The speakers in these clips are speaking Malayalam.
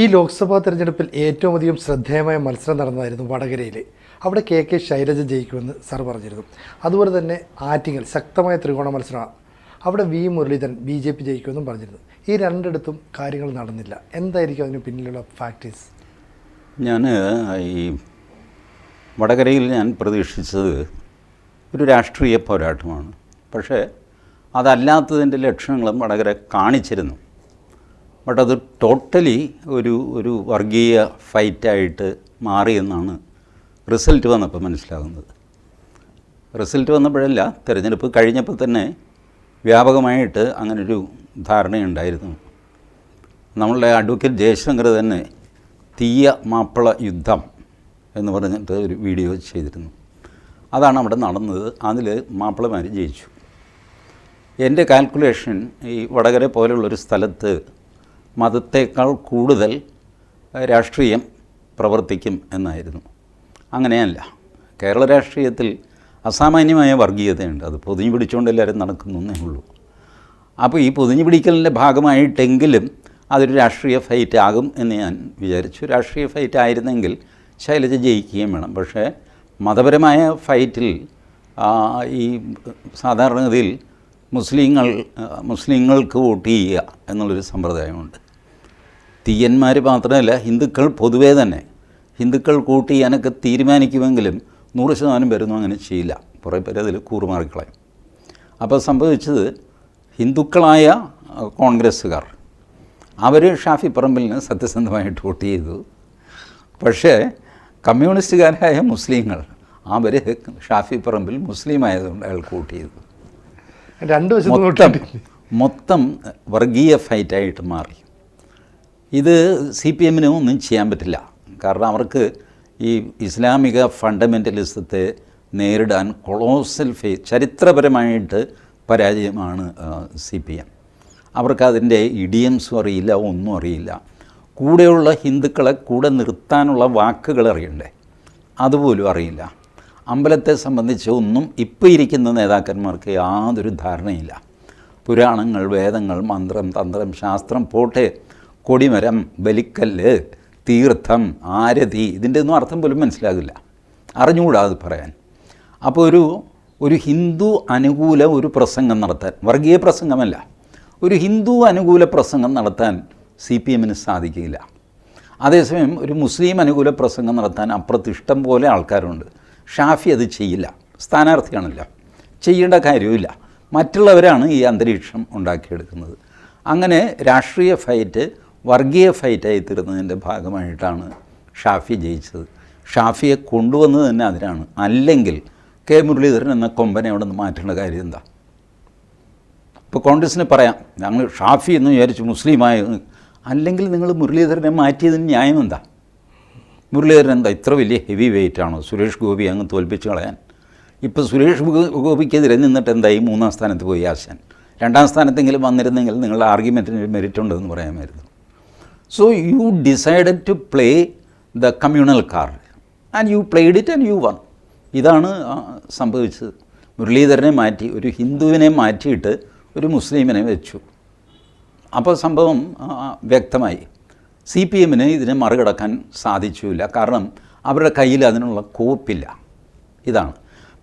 ഈ ലോക്സഭാ തെരഞ്ഞെടുപ്പിൽ ഏറ്റവും അധികം ശ്രദ്ധേയമായ മത്സരം നടന്നതായിരുന്നു വടകരയിൽ അവിടെ കെ കെ ശൈലജ ജയിക്കുമെന്ന് സാർ പറഞ്ഞിരുന്നു. അതുപോലെ തന്നെ ആറ്റിങ്ങൽ ശക്തമായ ത്രികോണ മത്സരമാണ് അവിടെ V Muraleedharan B J P ജയിക്കുമെന്നും പറഞ്ഞിരുന്നു. ഈ രണ്ടിടത്തും കാര്യങ്ങൾ നടന്നില്ല. എന്തായിരിക്കും അതിന് പിന്നിലുള്ള ഫാക്ടേഴ്സ് ഞാൻ ഈ വടകരയിൽ ഞാൻ പ്രതീക്ഷിച്ചത് ഒരു രാഷ്ട്രീയ പോരാട്ടമാണ്. പക്ഷേ അതല്ലാത്തതിന്റെ ലക്ഷണങ്ങളും വടകര കാണിച്ചിരുന്നു. ബട്ട് അത് ടോട്ടലി ഒരു ഒരു വർഗീയ ഫൈറ്റായിട്ട് മാറിയെന്നാണ് റിസൾട്ട് വന്നപ്പോൾ മനസ്സിലാകുന്നത്. റിസൾട്ട് വന്നപ്പോഴല്ല തിരഞ്ഞെടുപ്പ് കഴിഞ്ഞപ്പോൾ തന്നെ വ്യാപകമായിട്ട് അങ്ങനൊരു ധാരണയുണ്ടായിരുന്നു. നമ്മളുടെ അഡ്വക്കേറ്റ് ജയശങ്കർ തന്നെ തീയ മാപ്പിള യുദ്ധം എന്ന് പറഞ്ഞിട്ട് ഒരു വീഡിയോ ചെയ്തിരുന്നു. അതാണ് അവിടെ നടന്നത്. അതിൽ മാപ്പിളമാർ ജയിച്ചു. എന്റെ കാൽക്കുലേഷൻ ഈ വടകര പോലുള്ളൊരു സ്ഥലത്ത് മതത്തേക്കാൾ കൂടുതൽ രാഷ്ട്രീയം പ്രവർത്തിക്കും എന്നായിരുന്നു. അങ്ങനെയല്ല. കേരള രാഷ്ട്രീയത്തിൽ അസാമാന്യമായ വർഗീയതയുണ്ട്. അത് പൊതിഞ്ഞു പിടിച്ചുകൊണ്ട് എല്ലാവരും നടക്കുന്നു ഉള്ളൂ. അപ്പോൾ ഈ പൊതിഞ്ഞു പിടിക്കലിന്റെ ഭാഗമായിട്ടെങ്കിലും അതൊരു രാഷ്ട്രീയ ഫൈറ്റ് ആകും എന്ന് ഞാൻ വിചാരിച്ചു. രാഷ്ട്രീയ ഫൈറ്റ് ആയിരുന്നെങ്കിൽ ശൈലജ ജയിക്കുകയും വേണം. പക്ഷേ മതപരമായ ഫൈറ്റിൽ ഈ സാധാരണഗതിയിൽ മുസ്ലിങ്ങൾ മുസ്ലിങ്ങൾക്ക് വോട്ട് ചെയ്യുക എന്നുള്ളൊരു സമ്പ്രദായമുണ്ട്. തീയന്മാർ മാത്രമല്ല ഹിന്ദുക്കൾ പൊതുവേ തന്നെ. ഹിന്ദുക്കൾ കൂട്ടി എനക്ക് തീരുമാനിക്കുമെങ്കിലും നൂറ് ശതമാനം പേരൊന്നും അങ്ങനെ ചെയ്യില്ല. കുറേ പേര് അതിൽ കൂറുമാറിക്കളയും. അപ്പോൾ സംഭവിച്ചത് ഹിന്ദുക്കളായ കോൺഗ്രസ്സുകാർ അവർ ഷാഫി പറമ്പലിന് സത്യസന്ധമായിട്ട് വോട്ട് ചെയ്തു. പക്ഷേ കമ്മ്യൂണിസ്റ്റുകാരായ മുസ്ലിങ്ങൾ അവർ ഷാഫി പറമ്പിൽ മുസ്ലിം ആയതുകൊണ്ട് അയാൾക്ക് വോട്ട് ചെയ്തു. രണ്ട് മൊത്തം മൊത്തം വർഗീയ ഫൈറ്റായിട്ട് മാറി. ഇത് സി പി എമ്മിന് ഒന്നും ചെയ്യാൻ പറ്റില്ല. കാരണം അവർക്ക് ഈ ഇസ്ലാമിക ഫണ്ടമെന്റലിസത്തെ നേരിടാൻ കൊളോസൽ ഫേ ചരിത്രപരമായിട്ട് പരാജയമാണ് സി പി എം അവർക്കതിന്റെ ഇഡിയംസും അറിയില്ല ഒന്നും അറിയില്ല. കൂടെയുള്ള ഹിന്ദുക്കളെ കൂടെ നിർത്താനുള്ള വാക്കുകൾ അറിയണ്ടേ? അതുപോലും അറിയില്ല. അമ്പലത്തെ സംബന്ധിച്ച് ഒന്നും ഇപ്പോൾ ഇരിക്കുന്ന നേതാക്കന്മാർക്ക് യാതൊരു ധാരണയില്ല. പുരാണങ്ങൾ വേദങ്ങൾ മന്ത്രം തന്ത്രം ശാസ്ത്രം പോട്ടെ കൊടിമരം ബലിക്കല്ല് തീർത്ഥം ആരതി ഇതിന്റെ ഒന്നും അർത്ഥം പോലും മനസ്സിലാകില്ല. അറിഞ്ഞുകൂടാ അത് പറയാൻ. അപ്പോൾ ഒരു ഒരു ഹിന്ദു അനുകൂല ഒരു പ്രസംഗം നടത്താൻ വർഗീയ പ്രസംഗമല്ല. ഒരു ഹിന്ദു അനുകൂല പ്രസംഗം നടത്താൻ സി പി എമ്മിന് സാധിക്കില്ല അതേസമയം ഒരു മുസ്ലിം അനുകൂല പ്രസംഗം നടത്താൻ അപ്പുറത്ത് ഇഷ്ടം പോലെ ആൾക്കാരുണ്ട്. ഷാഫി അത് ചെയ്യില്ല. സ്ഥാനാർത്ഥിയാണല്ല. ചെയ്യേണ്ട കാര്യവുമില്ല. മറ്റുള്ളവരാണ് ഈ അന്തരീക്ഷം ഉണ്ടാക്കിയെടുക്കുന്നത്. അങ്ങനെ രാഷ്ട്രീയ ഫൈറ്റ് വർഗീയ ഫൈറ്റായി തീർന്നതിന്റെ ഭാഗമായിട്ടാണ് ഷാഫി ജയിച്ചത്. ഷാഫിയെ കൊണ്ടുവന്നത് തന്നെ അതിനാണ്. അല്ലെങ്കിൽ കെ മുരളീധരൻ എന്ന കൊമ്പനെ അവിടെ നിന്ന് മാറ്റേണ്ട കാര്യം എന്താ? ഇപ്പോൾ കോൺഗ്രസ്സിന് പറയാം ഞങ്ങൾ ഷാഫി എന്ന് വിചാരിച്ച് മുസ്ലിമായ അല്ലെങ്കിൽ നിങ്ങൾ മുരളീധരനെ മാറ്റിയതിന് ന്യായം എന്താ? മുരളീധരൻ എന്താ ഇത്ര വലിയ ഹെവി വെയിറ്റ് ആണോ? സുരേഷ് ഗോപി അങ്ങ് തോൽപ്പിച്ച് കളയാൻ. ഇപ്പോൾ സുരേഷ് ഗോപിക്കെതിരെ നിന്നിട്ട് എന്തായി? മൂന്നാം സ്ഥാനത്ത് പോയി ആശാൻ രണ്ടാം സ്ഥാനത്തെങ്കിലും വന്നിരുന്നെങ്കിൽ നിങ്ങളുടെ ആർഗ്യുമെന്റിന് മെറിറ്റ് ഉണ്ടെന്ന് പറയാമായിരുന്നു. So you decided to play the communal card and you played it and you won ഇതാണ് സംഭവിച്ചത്. മുരളീധരനെ മാറ്റി ഒരു ഹിന്ദുവിനെ മാറ്റിയിട്ട് ഒരു മുസ്ലിമിനെ വെച്ചു. അപ്പോൾ സംഭവം വ്യക്തമായി. സി പി എമ്മിന് ഇതിനെ മറികടക്കാൻ സാധിച്ചില്ല. കാരണം അവരുടെ കയ്യിൽ അതിനുള്ള കോപ്പില്ല. ഇതാണ്.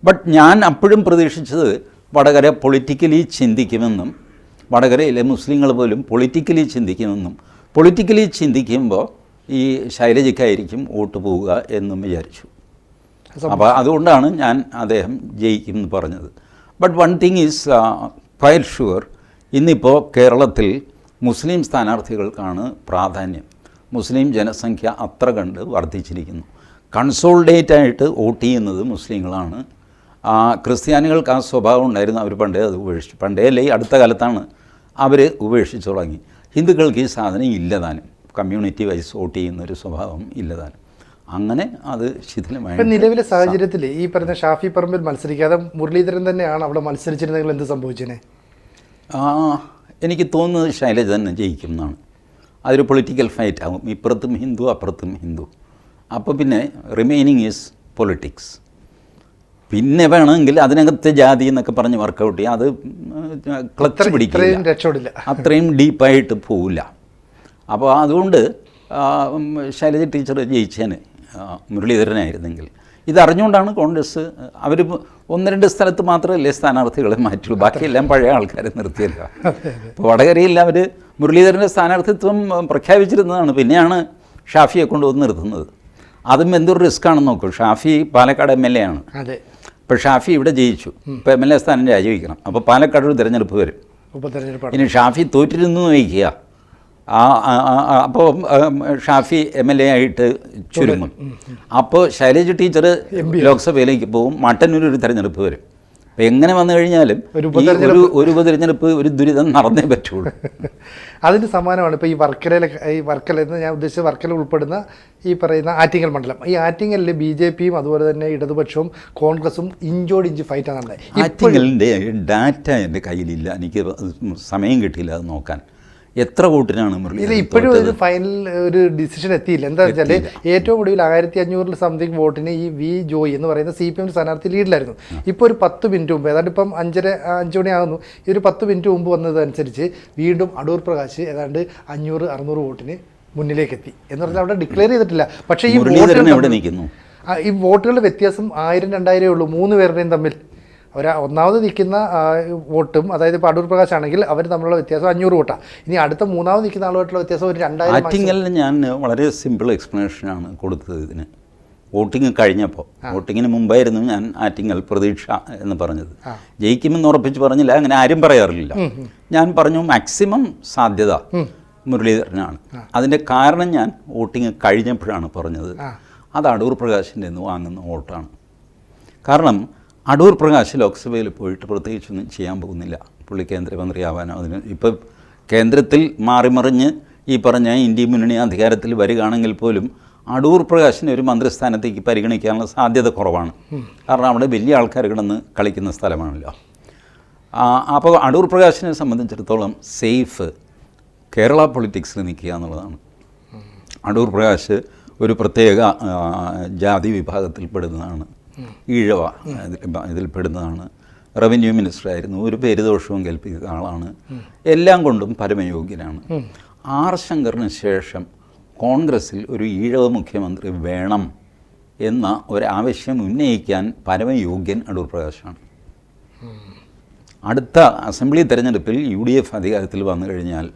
ബട്ട് ഞാൻ അപ്പോഴും പ്രതീക്ഷിച്ചത് വടകര പൊളിറ്റിക്കലി ചിന്തിക്കുമെന്നും വടകരയിലെ മുസ്ലിങ്ങൾ പോലും പൊളിറ്റിക്കലി ചിന്തിക്കുമെന്നും പൊളിറ്റിക്കലി ചിന്തിക്കുമ്പോൾ ഈ ശൈലജയ്ക്കായിരിക്കും വോട്ട് പോവുക എന്നും വിചാരിച്ചു. അപ്പോൾ അതുകൊണ്ടാണ് ഞാൻ അദ്ദേഹം ജയിക്കും എന്ന് പറഞ്ഞത്. But one thing is fair sure ഇന്നിപ്പോൾ കേരളത്തിൽ മുസ്ലിം സ്ഥാനാർത്ഥികൾക്കാണ് പ്രാധാന്യം. മുസ്ലിം ജനസംഖ്യ അത്ര കണ്ട് വർദ്ധിച്ചിരിക്കുന്നു. കൺസോൾഡേറ്റ് ആയിട്ട് വോട്ട് ചെയ്യുന്നത് മുസ്ലിങ്ങളാണ്. ആ, ക്രിസ്ത്യാനികൾക്ക് ആ സ്വഭാവം ഉണ്ടായിരുന്നു. അവർ പണ്ടേ അത് ഉപേക്ഷിച്ചു. പണ്ടേ അല്ലേ അടുത്ത കാലത്താണ് അവർ ഉപേക്ഷിച്ചു തുടങ്ങി. ഹിന്ദുക്കൾക്ക് ഈ സാധനം ഇല്ലതാനും കമ്മ്യൂണിറ്റി വൈസ് വോട്ട് ചെയ്യുന്ന ഒരു സ്വഭാവം ഇല്ലതാനും. അങ്ങനെ അത് ശിഥിലമായി. നിലവിലെ സാഹചര്യത്തിൽ ഈ പറഞ്ഞ ഷാഫി പറമ്പിൽ മത്സരിക്കാതെ മുരളീധരൻ തന്നെയാണ് അവിടെ മത്സരിച്ചിരുന്നെങ്കിൽ എന്ത് സംഭവിച്ചേനെ? ആ, എനിക്ക് തോന്നുന്നത് ശൈലജ തന്നെ ജയിക്കും എന്നാണ്. അതൊരു പൊളിറ്റിക്കൽ ഫൈറ്റ് ആകും. ഇപ്പുറത്തും ഹിന്ദു അപ്പുറത്തും ഹിന്ദു. അപ്പോൾ പിന്നെ റിമൈനിങ് ഈസ് പൊളിറ്റിക്സ് പിന്നെ വേണമെങ്കിൽ അതിനകത്തെ ജാതി എന്നൊക്കെ പറഞ്ഞ് വർക്കൗട്ട് ചെയ്യാം. അത് ക്ലച്ച് പിടിക്കില്ല. അത്രയും ഡീപ്പായിട്ട് പോവില്ല. അപ്പോൾ അതുകൊണ്ട് ശൈലജ ടീച്ചർ ജയിച്ചേന്. മുരളീധരനായിരുന്നെങ്കിൽ. ഇതറിഞ്ഞുകൊണ്ടാണ് കോൺഗ്രസ് അവർ ഒന്ന് രണ്ട് സ്ഥലത്ത് മാത്രമല്ലേ സ്ഥാനാർത്ഥികളെ മാറ്റുള്ളൂ. ബാക്കിയെല്ലാം പഴയ ആൾക്കാരെ നിർത്തിയല്ല. അപ്പോൾ വടകരയിൽ അവർ മുരളീധരന്റെ സ്ഥാനാർത്ഥിത്വം പ്രഖ്യാപിച്ചിരുന്നതാണ്. പിന്നെയാണ് ഷാഫിയെ കൊണ്ടുവന്ന് നിർത്തുന്നത്. അതും എന്തൊരു റിസ്ക് ആണെന്ന് നോക്കൂ. Shafi Palakkad M L A ആണ്. ഇപ്പോൾ ഷാഫി ഇവിടെ ജയിച്ചു. ഇപ്പോൾ എം എൽ എ സ്ഥാനം രാജിവെക്കണം. അപ്പോൾ പാലക്കാട് ഒരു തിരഞ്ഞെടുപ്പ് വരും. ഉപതെരഞ്ഞെടുപ്പ് ഇനി ഷാഫി തോറ്റിരുന്നു വയ്ക്കുക. ആ അപ്പോൾ ഷാഫി എം എൽ എ ആയിട്ട് ചുരുങ്ങും. അപ്പോൾ ശൈലജ ടീച്ചർ ലോക്സഭയിലേക്ക് പോകും. മട്ടന്നൂർ ഒരു തിരഞ്ഞെടുപ്പ് വരും. അപ്പോൾ എങ്ങനെ വന്നു കഴിഞ്ഞാലും ഒരു ഒരു ഉപതിരഞ്ഞെടുപ്പ് ഒരു ദുരിതം നടന്നേ പറ്റുള്ളൂ. അതിന് സമാനമാണ് ഇപ്പോൾ ഈ വർക്കലയിലെ ഈ വർക്കല എന്ന് ഞാൻ ഉദ്ദേശിച്ച വർക്കല ഉൾപ്പെടുന്ന ഈ പറയുന്ന ആറ്റിങ്ങൽ മണ്ഡലം. ഈ ആറ്റിങ്ങലിൽ ബി ജെ പിയും അതുപോലെ തന്നെ ഇടതുപക്ഷവും കോൺഗ്രസും ഇഞ്ചോട് ഇഞ്ച് ഫൈറ്റാണ് ഉണ്ടായത് ആറ്റിങ്ങലിന്റെ ഡാറ്റ എന്റെ കയ്യിലില്ല. എനിക്ക് സമയം കിട്ടിയില്ല അത് നോക്കാൻ. എത്ര വോട്ടിനാണ് മുരളി ഇപ്പോഴും ഒരു ഫൈനൽ ഒരു ഡിസിഷൻ എത്തിയില്ല. എന്താ വെച്ചാൽ ഏറ്റവും ഒടുവിൽ ആയിരത്തി അഞ്ഞൂറിൽ സംതിങ് വോട്ടിന് ഈ വി ജോയി എന്ന് പറയുന്ന സി പി എം സ്ഥാനാർത്ഥി ലീഡിലായിരുന്നു ഇപ്പോൾ ഒരു പത്ത് മിനിറ്റ് മുമ്പ് ഏതാണ്ട് ഇപ്പം അഞ്ചര അഞ്ച് മണിയാകുന്നു ഈ ഒരു പത്ത് മിനിറ്റ് മുമ്പ് വന്നതനുസരിച്ച് വീണ്ടും അടൂർ പ്രകാശ് ഏതാണ്ട് അഞ്ഞൂറ് അറുന്നൂറ് വോട്ടിന് മുന്നിലേക്ക് എത്തി. എന്ന് പറഞ്ഞാൽ അവിടെ ഡിക്ലെയർ ചെയ്തിട്ടില്ല. പക്ഷേ ഈ വോട്ടുകൾ ഈ വോട്ടുകളുടെ വ്യത്യാസം ആയിരം രണ്ടായിരമേ ഉള്ളൂ. മൂന്ന് പേരുടെയും തമ്മിൽ. ഒരു ഒന്നാമത് നിൽക്കുന്ന വോട്ടും അതായത് ഇപ്പോൾ അടൂർ പ്രകാശ് ആണെങ്കിൽ അവർ തമ്മിലുള്ള വ്യത്യാസം അഞ്ഞൂറ് വോട്ടാണ് ഇനി അടുത്ത മൂന്നാമത് നിൽക്കുന്ന ആളുമായിട്ടുള്ള വ്യത്യാസം ഒരു രണ്ടായിരം ആറ്റിങ്ങലിന് ഞാൻ വളരെ സിമ്പിൾ എക്സ്പ്ലനേഷനാണ് കൊടുത്തത് ഇതിന്. വോട്ടിംഗ് കഴിഞ്ഞപ്പോൾ വോട്ടിങ്ങിന് മുമ്പായിരുന്നു ഞാൻ ആറ്റിങ്ങൽ പ്രതീക്ഷ എന്ന് പറഞ്ഞത്. ജയിക്കുമെന്ന് ഉറപ്പിച്ച് പറഞ്ഞില്ല അങ്ങനെ ആരും പറയാറില്ല. ഞാൻ പറഞ്ഞു മാക്സിമം സാധ്യത മുരളീധരനാണ്. അതിന്റെ കാരണം ഞാൻ വോട്ടിംഗ് കഴിഞ്ഞപ്പോഴാണ് പറഞ്ഞത്. അത് അടൂർ പ്രകാശിന്റെ നിന്ന് വാങ്ങുന്ന വോട്ടാണ്. കാരണം അടൂർ പ്രകാശ് ലോക്സഭയിൽ പോയിട്ട് പ്രത്യേകിച്ചൊന്നും ചെയ്യാൻ പോകുന്നില്ല. പുള്ളി കേന്ദ്രമന്ത്രിയാവാനോ അതിന് ഇപ്പം കേന്ദ്രത്തിൽ മാറിമറിഞ്ഞ് ഈ പറഞ്ഞ ഇന്ത്യ മുന്നണി അധികാരത്തിൽ വരികയാണെങ്കിൽ പോലും അടൂർ പ്രകാശിനെ ഒരു മന്ത്രിസ്ഥാനത്തേക്ക് പരിഗണിക്കാനുള്ള സാധ്യത കുറവാണ്. കാരണം അവിടെ വലിയ ആൾക്കാർ കിടന്ന് കളിക്കുന്ന സ്ഥലമാണല്ലോ. അപ്പോൾ അടൂർ പ്രകാശിനെ സംബന്ധിച്ചിടത്തോളം സേഫ് കേരള പൊളിറ്റിക്സിൽ നിൽക്കുക എന്നുള്ളതാണ്. അടൂർ പ്രകാശ് ഒരു പ്രത്യേക ജാതി വിഭാഗത്തിൽപ്പെടുന്നതാണ്. ഈഴവ ഇതിൽ പെടുന്നതാണ് റവന്യൂ മിനിസ്റ്റർ ആയിരുന്നു. ഒരു പേരുദോഷവും കേൾപ്പിക്കുന്ന ആളാണ്. എല്ലാം കൊണ്ടും പരമയോഗ്യനാണ്. ആർ ശങ്കറിന് ശേഷം കോൺഗ്രസ്സിൽ ഒരു ഈഴവ മുഖ്യമന്ത്രി വേണം എന്ന ഒരാവശ്യം ഉന്നയിക്കാൻ പരമയോഗ്യൻ അടൂർ പ്രകാശാണ്. അടുത്ത അസംബ്ലി തെരഞ്ഞെടുപ്പിൽ യു ഡി എഫ് അധികാരത്തിൽ വന്നു കഴിഞ്ഞാൽ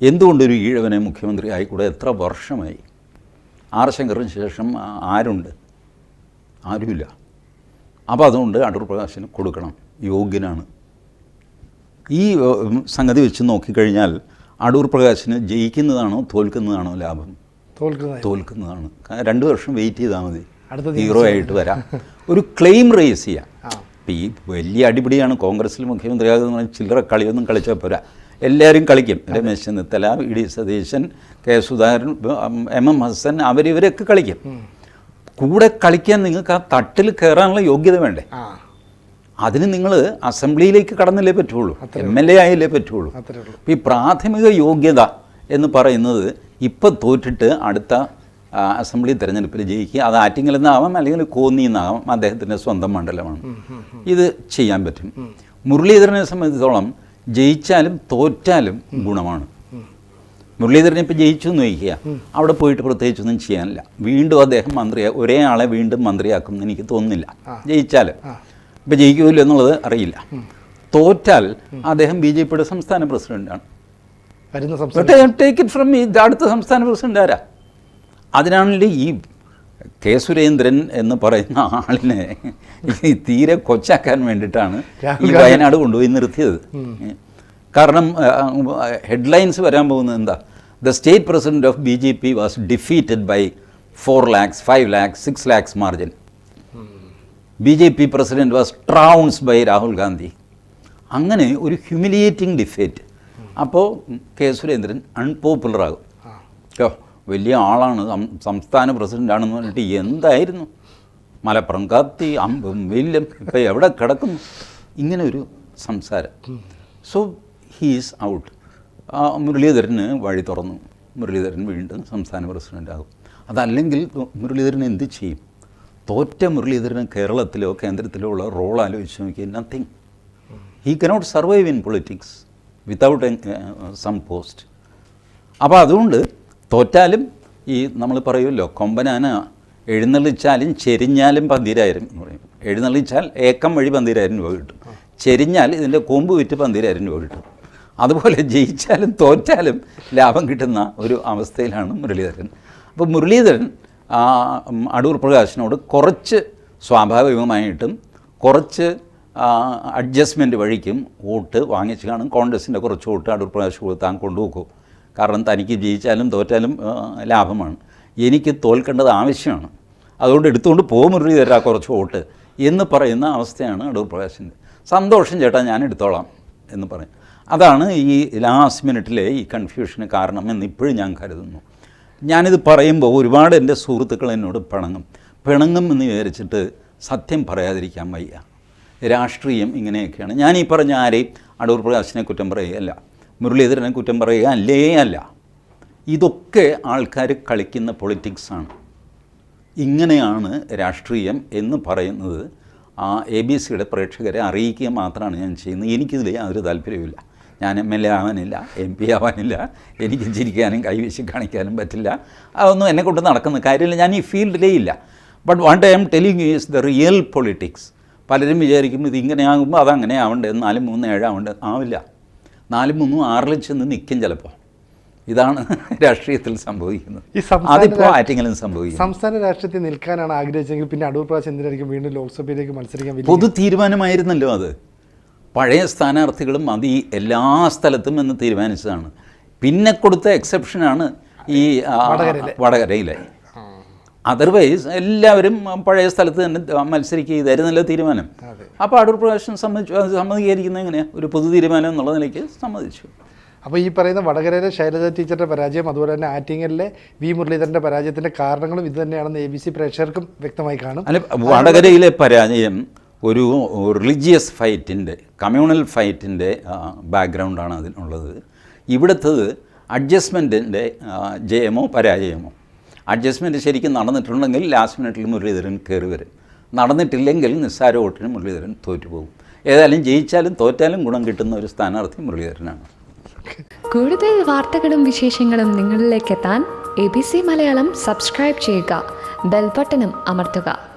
എന്തുകൊണ്ടൊരു ഈഴവനെ മുഖ്യമന്ത്രി ആയിക്കൂടെ? എത്ര വർഷമായി? ആർ ശങ്കറിന് ശേഷം ആരുണ്ട്? ആരുമില്ല. അപ്പോൾ അതുകൊണ്ട് അടൂർ പ്രകാശിന് കൊടുക്കണം. യോഗ്യനാണ്. ഈ സംഗതി വെച്ച് നോക്കിക്കഴിഞ്ഞാൽ അടൂർ പ്രകാശിന് ജയിക്കുന്നതാണോ തോൽക്കുന്നതാണോ ലാഭം? തോൽക്കുന്നത് തോൽക്കുന്നതാണ്. രണ്ട് വർഷം വെയിറ്റ് ചെയ്താൽ മതി. ഹീറോ ആയിട്ട് വരാം. ഒരു ക്ലെയിം റേസ് ചെയ്യാം. ഇപ്പം ഈ വലിയ അടിപിടിയാണ്. കോൺഗ്രസ്സിൽ മുഖ്യമന്ത്രിയാകുന്ന ആകുന്ന ചില്ലറ കളിയൊന്നും കളിച്ചാൽ പോരാ. എല്ലാവരും കളിക്കും. Ramesh Chennithala E D Satheesan K Sudhakaran M M Hassan അവരിവരൊക്കെ കളിക്കും. കൂടെ കളിക്കാൻ നിങ്ങൾക്ക് ആ തട്ടിൽ കയറാനുള്ള യോഗ്യത വേണ്ടേ? അതിന് നിങ്ങൾ അസംബ്ലിയിലേക്ക് കടന്നില്ലേ പറ്റുള്ളൂ. എം എൽ എ ആയില്ലേ പറ്റുള്ളൂ. ഈ പ്രാഥമിക യോഗ്യത എന്ന് പറയുന്നത് ഇപ്പം തോറ്റിട്ട് അടുത്ത അസംബ്ലി തെരഞ്ഞെടുപ്പിൽ ജയിക്കുക. അത് ആറ്റിങ്ങിൽ നിന്നാവാം അല്ലെങ്കിൽ കോന്നി നിന്നാവാം അദ്ദേഹത്തിന്റെ സ്വന്തം മണ്ഡലമാണ്. ഇത് ചെയ്യാൻ പറ്റും. മുരളീധരനെ സംബന്ധിച്ചിടത്തോളം ജയിച്ചാലും തോറ്റാലും ഗുണമാണ്. മുരളീധരൻ ഇപ്പം ജയിച്ചു എന്ന് വയ്ക്കുക അവിടെ പോയിട്ട് പ്രത്യേകിച്ചൊന്നും ചെയ്യാനില്ല. വീണ്ടും അദ്ദേഹം മന്ത്രിയാ ഒരേ ആളെ വീണ്ടും മന്ത്രിയാക്കും എന്ന് എനിക്ക് തോന്നുന്നില്ല. ജയിച്ചാൽ ഇപ്പം ജയിക്കൂല എന്നുള്ളത് അറിയില്ല. തോറ്റാൽ അദ്ദേഹം ബി ജെ പിയുടെ സംസ്ഥാന പ്രസിഡന്റാണ്. ടേക്ക് ഇറ്റ് ഫ്രം അടുത്ത സംസ്ഥാന പ്രസിഡന്റ് ആരാ? അതിനാണല്ലോ ഈ കെ സുരേന്ദ്രൻ എന്ന് പറയുന്ന ആളിനെ തീരെ കൊച്ചാക്കാൻ വേണ്ടിയിട്ടാണ് ഈ വയനാട് കൊണ്ടുപോയി നിർത്തിയത്. കാരണം ഹെഡ്ലൈൻസ് വരാൻ പോകുന്നത് എന്താ? The state president of B J P was defeated by four lakhs five lakhs six lakhs margin B J P president was trounce by Rahul Gandhi അങ്ങനെ ഒരു ഹ്യൂമിലിയേറ്റിംഗ് ഡിഫേറ്റ് അപ്പോൾ കെ സുരേന്ദ്രൻ അൺപോപ്പുലർ ആകും. ഓ വലിയ ആളാണ് സംസ്ഥാന പ്രസിഡന്റാണെന്ന് പറഞ്ഞിട്ട് എന്തായിരുന്നു? മലപ്പുറം കത്തി അമ്പും വില്ലും ഇപ്പം എവിടെ കിടക്കുന്നു? ഇങ്ങനെ ഒരു സംസാരം സോ ഹീസ് ഔട്ട് മുരളീധരന് വഴി തുറന്നു. മുരളീധരൻ വീണ്ടും സംസ്ഥാന പ്രസിഡന്റാകും അതല്ലെങ്കിൽ മുരളീധരൻ എന്ത് ചെയ്യും? തോറ്റ മുരളീധരൻ കേരളത്തിലോ കേന്ദ്രത്തിലോ ഉള്ള റോൾ ആലോചിച്ച് നോക്കി nothing he cannot survive in politics without some post അപ്പോൾ അതുകൊണ്ട് തോറ്റാലും ഈ നമ്മൾ പറയുമല്ലോ കൊമ്പനാന എഴുന്നള്ളിച്ചാലും ചെരിഞ്ഞാലും പന്തിരായിരം എന്ന് പറയും. എഴുന്നള്ളിച്ചാൽ ഏക്കം വഴി പന്തിരായിരം രൂപ കിട്ടും. ചെരിഞ്ഞാൽ ഇതിന്റെ കൊമ്പ് വിറ്റ് പന്തിരായിരം രൂപ കിട്ടും. അതുപോലെ ജയിച്ചാലും തോറ്റാലും ലാഭം കിട്ടുന്ന ഒരു അവസ്ഥയിലാണ് മുരളീധരൻ. അപ്പോൾ മുരളീധരൻ ആ, അടൂർ പ്രകാശിനോട് കുറച്ച് സ്വാഭാവികമായിട്ടും കുറച്ച് അഡ്ജസ്റ്റ്മെന്റ് വഴിക്കും വോട്ട് വാങ്ങിച്ച് കാണും. കോൺഗ്രസിന്റെ കുറച്ച് വോട്ട് അടൂർ പ്രകാശ് താൻ കൊണ്ടുപോകും കാരണം തനിക്ക് ജയിച്ചാലും തോറ്റാലും ലാഭമാണ്. എനിക്ക് തോൽക്കേണ്ടത് ആവശ്യമാണ്. അതുകൊണ്ട് എടുത്തുകൊണ്ട് പോകും മുരളീധര കുറച്ച് വോട്ട് എന്ന് പറയുന്ന അവസ്ഥയാണ് അടൂർ പ്രകാശിന്റെ. സന്തോഷം ചേട്ടാ ഞാൻ എടുത്തോളാം എന്ന് പറയും. അതാണ് ഈ ലാസ്റ്റ് മിനിറ്റിലെ ഈ കൺഫ്യൂഷന് കാരണം എന്ന് ഇപ്പോഴും ഞാൻ കരുതുന്നു. ഞാനിത് പറയുമ്പോൾ ഒരുപാട് എന്റെ സുഹൃത്തുക്കൾ എന്നോട് പിണങ്ങും. പിണങ്ങും എന്ന് വിചാരിച്ചിട്ട് സത്യം പറയാതിരിക്കാൻ വയ്യ. രാഷ്ട്രീയം ഇങ്ങനെയൊക്കെയാണ്. ഞാൻ ഈ പറഞ്ഞ ആരെയും അടൂർ പ്രകാശിനെ കുറ്റം പറയുകയല്ല മുരളീധരനെ കുറ്റം പറയുക അല്ലേ. അല്ല ഇതൊക്കെ ആൾക്കാർ കളിക്കുന്ന പൊളിറ്റിക്സാണ് ഇങ്ങനെയാണ് രാഷ്ട്രീയം എന്ന് പറയുന്നത് ആ എ ബി സിയുടെ പ്രേക്ഷകരെ അറിയിക്കുക മാത്രമാണ് ഞാൻ ചെയ്യുന്നത്. എനിക്കിതിൽ യാതൊരു താല്പര്യവുമില്ല. ഞാൻ എം എൽ എ ആവാനില്ല എം പി ആവാനില്ല എനിക്ക് ചിരിക്കാനും കൈവശം കാണിക്കാനും പറ്റില്ല. അതൊന്നും എന്നെ കൊണ്ട് നടക്കുന്ന കാര്യമില്ല. ഞാൻ ഈ ഫീൽഡിലേ ഇല്ല. But what I'm telling is the real politics പലരും വിചാരിക്കും ഇത് ഇങ്ങനെ ആകുമ്പോൾ അതങ്ങനെ ആവണ്ടേ നാല് മൂന്ന് ഏഴാവണ്ടേ ആവില്ല. നാലും മൂന്നും ആറിൽ ചെന്ന് നിൽക്കും ചിലപ്പോൾ ഇതാണ് രാഷ്ട്രീയത്തിൽ സംഭവിക്കുന്നത്. ഈ അതിപ്പോൾ ആറ്റിങ്ങലും സംഭവിക്കും സംസ്ഥാന രാഷ്ട്രീയത്തിൽ നിൽക്കാനാണ് ആഗ്രഹിച്ചെങ്കിൽ പിന്നെ അടൂർ പ്രാവശ്യം എന്തിനായിരിക്കും വീണ്ടും ലോക്സഭയിലേക്ക് മത്സരിക്കാൻ പൊതു തീരുമാനമായിരുന്നല്ലോ അത്. പഴയ സ്ഥാനാർത്ഥികളും അത് ഈ എല്ലാ സ്ഥലത്തും എന്ന് തീരുമാനിച്ചതാണ്. പിന്നെ കൊടുത്ത എക്സെപ്ഷനാണ് ഈ വടകരയിലെ. അതർവൈസ് എല്ലാവരും പഴയ സ്ഥലത്ത് തന്നെ മത്സരിക്കുക ഇതായിരുന്നല്ലോ തീരുമാനം. അപ്പോൾ അടൂർ പ്രകാശം സമ്മതിച്ചു അത് സമ്മതിക്കാതിരിക്കുന്നത് എങ്ങനെയാണ് ഒരു പൊതു തീരുമാനം എന്നുള്ള നിലയ്ക്ക് സമ്മതിച്ചു. അപ്പോൾ ഈ പറയുന്ന വടകരയിലെ ശൈലജ ടീച്ചറുടെ പരാജയം അതുപോലെ തന്നെ ആറ്റിങ്ങലിലെ വി മുരളീധരന്റെ പരാജയത്തിന്റെ കാരണങ്ങളും ഇത് തന്നെയാണെന്ന് എ ബി സി പ്രേക്ഷകർക്കും വ്യക്തമായി കാണും. അല്ല വടകരയിലെ പരാജയം ഒരു റിലീജിയസ് ഫൈറ്റിന്റെ കമ്മ്യൂണൽ ഫൈറ്റിന്റെ ബാക്ക്ഗ്രൗണ്ടാണ് അതിനുള്ളത് ഇവിടുത്തത് അഡ്ജസ്റ്റ്മെന്റിന്റെ ജയമോ പരാജയമോ. അഡ്ജസ്റ്റ്മെന്റ് ശരിക്കും നടന്നിട്ടുണ്ടെങ്കിൽ ലാസ്റ്റ് മിനിറ്റിൽ മുരളീധരൻ കയറി വരും നടന്നിട്ടില്ലെങ്കിൽ നിസ്സാര വോട്ടിന് മുരളീധരൻ തോറ്റുപോകും. ഏതായാലും ജയിച്ചാലും തോറ്റാലും ഗുണം കിട്ടുന്ന ഒരു സ്ഥാനാർത്ഥി മുരളീധരനാണ്. കൂടുതൽ വാർത്തകളും വിശേഷങ്ങളും നിങ്ങളിലേക്ക് എത്താൻ A B C Malayalam subscribe ചെയ്യുക. ബെൽബട്ടനും അമർത്തുക.